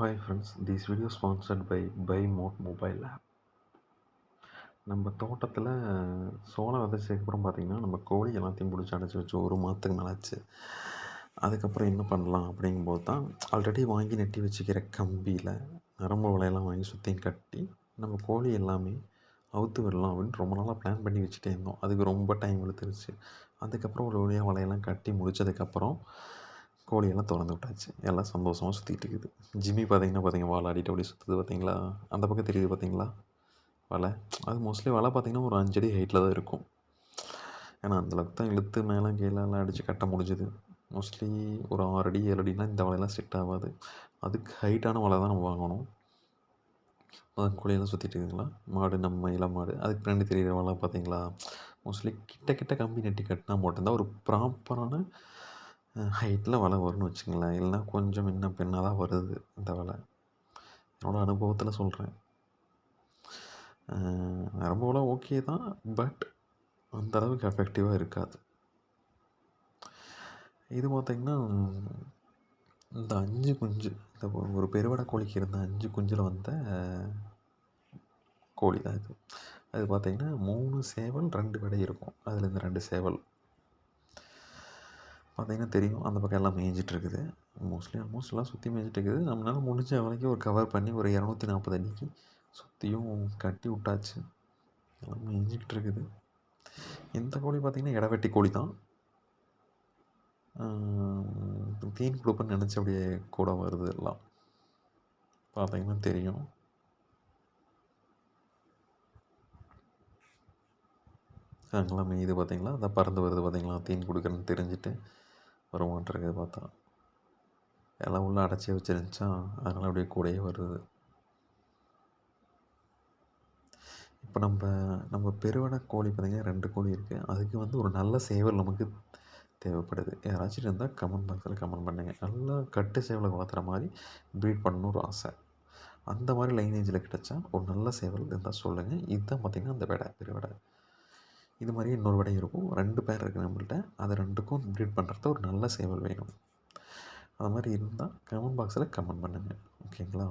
Hi friends this video sponsored by by mod mobile app நம்ம தோட்டத்தில் சோளம் விதைச்சதுக்கப்புறம் பார்த்திங்கன்னா நம்ம கோழி எல்லாத்தையும் பிடிச்சி அடைச்சி வச்சு ஒரு மாதத்துக்கு மேலாச்சு அதுக்கப்புறம் என்ன பண்ணலாம் அப்படிங்கும்போது தான் ஆல்ரெடி வாங்கி நட்டி வச்சுக்கிற கம்பியில் நரம்பு வலையெல்லாம் வாங்கி சுற்றியும் கட்டி நம்ம கோழி எல்லாமே அவுத்து விடலாம் அப்படின்னு ரொம்ப நாளாக பிளான் பண்ணி வச்சுட்டே இருந்தோம். அதுக்கு ரொம்ப டைம் எடுத்துருச்சு அதுக்கப்புறம் ஒரு வழியாக வலையெல்லாம் கட்டி முடிச்சதுக்கப்புறம் கோழியெல்லாம் திறந்து விட்டாச்சு. எல்லாம் சந்தோஷமாக சுற்றிட்டு இருக்குது. ஜிம்மி பார்த்தீங்கன்னா பார்த்தீங்க வாழை ஆடிட்டு அப்படி சுற்றுது பார்த்தீங்களா அந்த பக்கம் தெரியுது பார்த்தீங்களா வலை. அது மோஸ்ட்லி வலை பார்த்திங்கன்னா ஒரு அஞ்சடி ஹைட்டில் தான் இருக்கும். ஏன்னா அந்தளவுக்கு தான் இழுத்து மேலே கீழே எல்லாம் அடித்து கட்ட முடிஞ்சுது. மோஸ்ட்லி ஒரு ஆறு அடி ஏழு இந்த வலையெல்லாம் செட் ஆகாது. அதுக்கு ஹைட்டான வலை தான் நம்ம வாங்கணும். அதான் கோழியெல்லாம் சுற்றிட்டு இருக்குங்களா மாடு நம்ம இளம் மாடு. அதுக்கு பின்னாடி தெரியிற வலை பார்த்தீங்களா மோஸ்ட்லி கிட்ட கிட்ட கம்பி நட்டி கட்டினா மட்டும்தான் ஒரு ப்ராப்பரான ஹைட்டில் வலை வரும்னு வச்சுங்களேன் இல்லைனா கொஞ்சம் முன்ன பின்னாக தான் வருது இந்த வலை. என்னோடய அனுபவத்தில் சொல்கிறேன் நரம்பு ஓகே தான் பட் அந்த அளவுக்கு எஃபெக்டிவாக இருக்காது. இது பார்த்திங்கன்னா இந்த அஞ்சு குஞ்சு இந்த ஒரு பெருவடை கோழிக்கு இருந்த அஞ்சு குஞ்சில் வந்த கோழி தான் இது. அது பார்த்திங்கன்னா மூணு சேவல் ரெண்டு விடை இருக்கும். அதில் இந்த ரெண்டு சேவல். பார்த்திங்கன்னா தெரியும். அந்த பக்கம் எல்லாம் மேய்ஞ்சிட்டு இருக்குது மோஸ்ட்லி ஆல்மோஸ்ட் எல்லாம் சுற்றி மேய்ஞ்சிட்டு இருக்குது நம்மளால் முடிஞ்ச வரைக்கும் ஒரு கவர் பண்ணி ஒரு இரநூத்தி நாற்பது அடிக்கு சுற்றியும் கட்டி விட்டாச்சு எல்லாம் மேய்ஞ்சிக்கிட்டு இருக்குது இந்த கோழி பார்த்திங்கன்னா இடவெட்டி கோழி தான். தீன் கொடுப்பேன்னு நினச்சி அப்படியே கூட வருது எல்லாம். பார்த்தீங்கன்னா தெரியும். அங்கெல்லாம் மேய்து பார்த்தீங்களா? அதை பறந்து வருது பார்த்தீங்களா? தீன் கொடுக்குறேன்னு தெரிஞ்சுட்டு. வருமான்றது பார்த்தா எல்லாம் உள்ளே அடைச்சி வச்சிருந்துச்சா? அதனால் அப்படியே கூடயே வருது. இப்போ நம்ம நம்ம பெருவன கோழி பார்த்திங்கன்னா ரெண்டு கோழி இருக்குது அதுக்கு வந்து ஒரு நல்ல சேவல் நமக்கு தேவைப்படுது. யாராச்சும் இருந்தால் கமெண்ட் பாக்ஸில் கமெண்ட் பண்ணுங்கள் நல்லா கட்டு சேவலை வளர்த்துற மாதிரி ப்ரீட் பண்ணணும் ஒரு ஆசை. அந்த மாதிரி லைனேஜில் கிடச்சா ஒரு நல்ல சேவல் இருந்தால் சொல்லுங்கள் இதுதான் பார்த்திங்கன்னா அந்த விடை பெருவடை. இது மாதிரி இன்னொரு விடை இருக்கும். ரெண்டு பேர் இருக்குது நம்மள்கிட்ட அதை ரெண்டுக்கும் ப்ரீட் பண்ணுறது ஒரு நல்ல சேவல் வேணும். அது மாதிரி இருந்தால் கமெண்ட் பாக்ஸில் கமெண்ட் பண்ணுங்கள் ஓகேங்களா